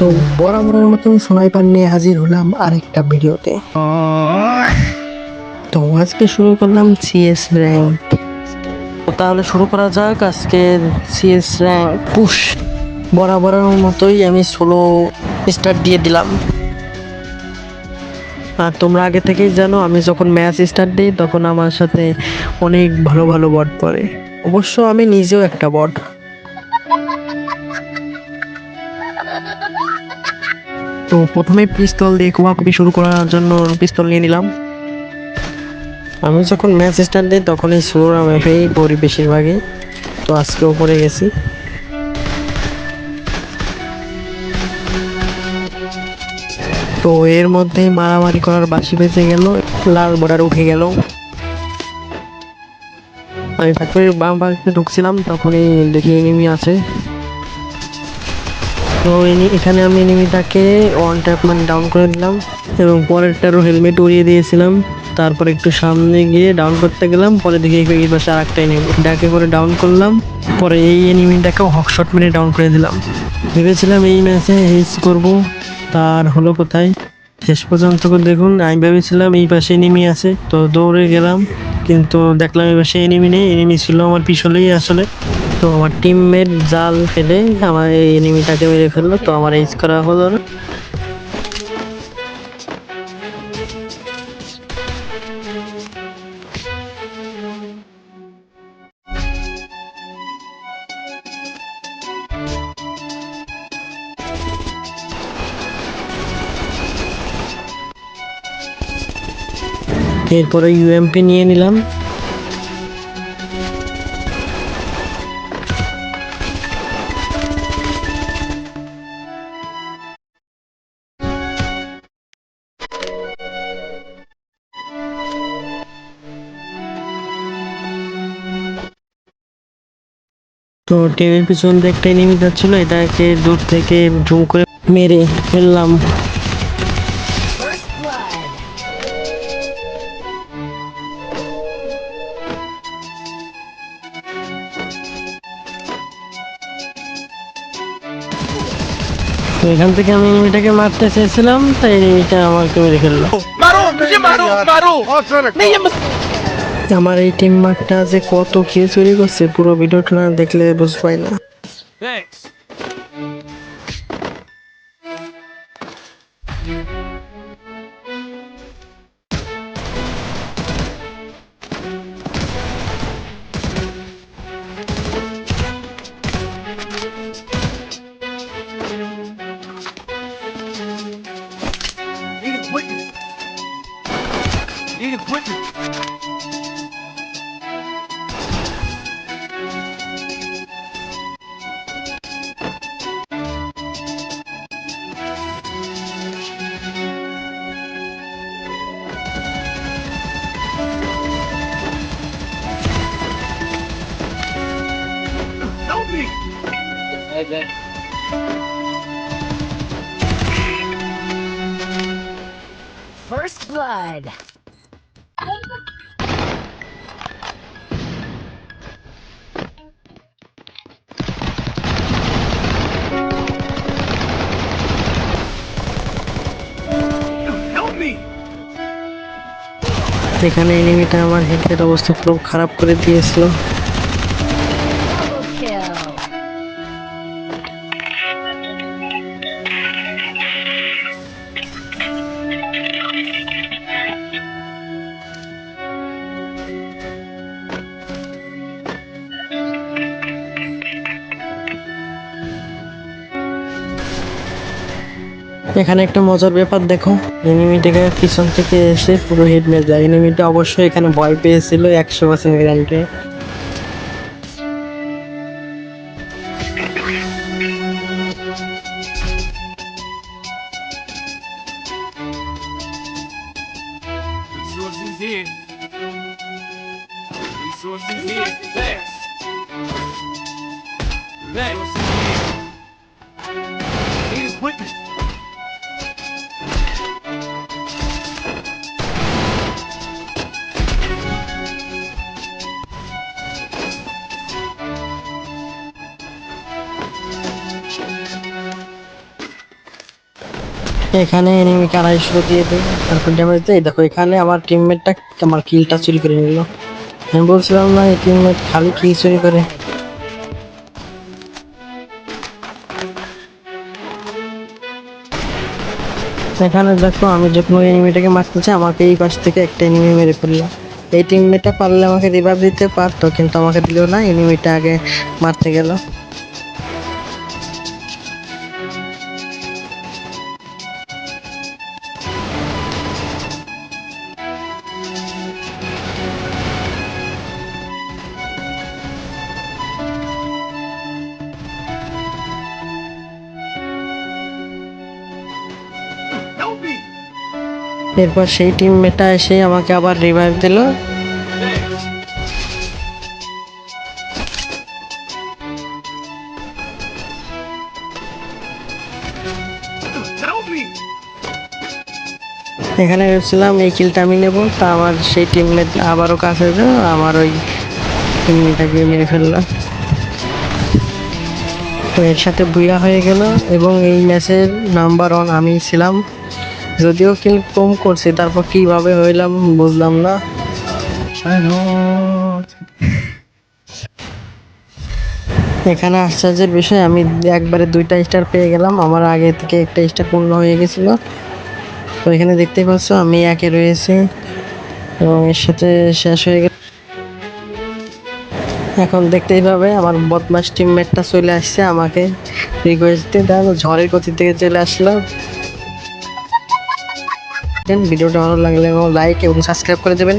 তো বরাবরের মতন স্নাইপার নিয়ে হাজির হলাম আরেকটা ভিডিওতে। তো আজকে শুরু করলাম সিএস র্যাঙ্ক তাহলে শুরু করা যাক আজকে সিএস র্যাঙ্ক পুশ। বরাবরের মতোই আমি সোলো স্টার্ট দিয়ে দিলাম। আর তোমরা আগে থেকেই জানো, আমি যখন ম্যাচ স্টার্ট দিই, তখন আমার সাথে অনেক ভালো ভালো বট পড়ে। অবশ্য আমি নিজেও একটা বট তো প্রথমে পিস্তল দিয়ে কুমাকুপি শুরু করার জন্য পিস্তল নিয়ে নিলাম। আমি যখন ম্যাচ স্টার্ট দিই তখন এই সোলোরা ম্যাপেই পড়ি বেশিরভাগই। তো আজকেও পড়ে গেছি। তো এর মধ্যে মারামারি করার বাসি বেঁচে গেল লাল বর্ডার উঠে গেল। আমি ফ্যাক্টরির বাম পাশে ঢুকছিলাম তখনই দেখি এনিমি আছে। তো এখানে আমি এনিমিটাকে ওয়ান ট্যাপ মানে ডাউন করে দিলাম এবং পরেরটারও হেলমেট উড়িয়ে দিয়েছিলাম। তারপর একটু সামনে গিয়ে ডাউন করতে গেলাম পরে দেখি এই পাশে আর একটা এনিমি ডাকে করে ডাউন করলাম, পরে এই এনিমিটাকেও হকশট মেরে ডাউন করে দিলাম। ভেবেছিলাম এই ম্যাচে হেস করব, তার হলো কোথায়? শেষ পর্যন্ত দেখুন, আমি ভেবেছিলাম এই পাশে এনিমি আছে, তো দৌড়ে গেলাম, কিন্তু দেখলাম এই পাশে এনিমি নেই এনিমি ছিল আমার পিছলেই আসলে। তো আমার টিমমেট জাল ফেলে আমার এই এনিমিটাকে মেরে ফেলল, তো আমার এইচ করা হলো না। এরপরে ইউএমপি নিয়ে নিলাম। তো টিমের পিছন দিয়ে একটা এনিমি যাচ্ছিল এটাকে দূর থেকে ঝুম করে মেরে ফেললাম। তো এখান থেকে আমি এটাকে মারতে চেয়েছিলাম তাই এনিমিটা আমাকে মেরে ফেলল। মারো মারো মারো। আমার এই টিম মার্কটা যে কত কি চুরি করছে পুরো ভিডিওটা না দেখলে বুঝ পাই না Need. Need. First blood. Help me! এখানে এনিমিটা আমার হেডের অবস্থা খুব খারাপ করে দিয়েছিল এখানে একটা মজার ব্যাপার দেখো। এনিমিটাকে পিছন থেকে এসে পুরো হেড মেরে যায় এনিমিটা অবশ্যই এখানে ভয় পেয়েছিল একশো পার্সেন্ট গ্যারান্টি এখানে এনিমিকে আড়াইশো দিয়ে দিই, তারপর ড্যামেজ দেয় দেখো, এখানে আমার টিমমেটটা আমার কিলটা চুরি করে নিল। আমি বলছিলাম না, এই টিমমেট খালি কিল চুরি করে। এখানে দেখো, আমি যখন ওই এনিমিটাকে মারতে চাই, আমাকে এই পাশ থেকে একটা এনিমি মেরে ফেলল। এই টিমমেটটা পারলে আমাকে রিভাইভ দিতে পারতো, কিন্তু আমাকে দিল না এনিমিটা আগে মারতে গেল। এরপর সেই টিমমেটটা এসে আমাকে আবার রিভাইভ দিল! এখানে ভেবেছিলাম এই কিলটা আমি নেব, তা আমার সেই টিমমেট আবারও কাছে এলো, আমার ওই টিমমেটটাকে মেরে ফেলল তো এর সাথে বুয়া হয়ে গেল এবং এই ম্যাচের নাম্বার ওয়ান আমি ছিলাম যদিও কিল কম করছি, তারপর কীভাবে হইলাম বুঝলাম না। এখানে আশ্চর্যের বিষয়, আমি একবারে দুইটা স্টার পেয়ে গেলাম, আমার আগে থেকে একটা স্টার পূর্ণ হয়ে গেছিল। তো এখানে দেখতেই পাচ্ছ, আমি একে রয়েছি, এবং এর সাথে শেষ হয়ে গেল। এখন দেখতেই পাবে, আমার বদমাস টিমমেটটা চলে আসছে আমাকে রিকোয়েস্ট দিয়ে ঝড়ের গতি থেকে চলে আসলো ভিডিওটা ভালো লাগলে লাইক এবং সাবস্ক্রাইব করে দেবেন।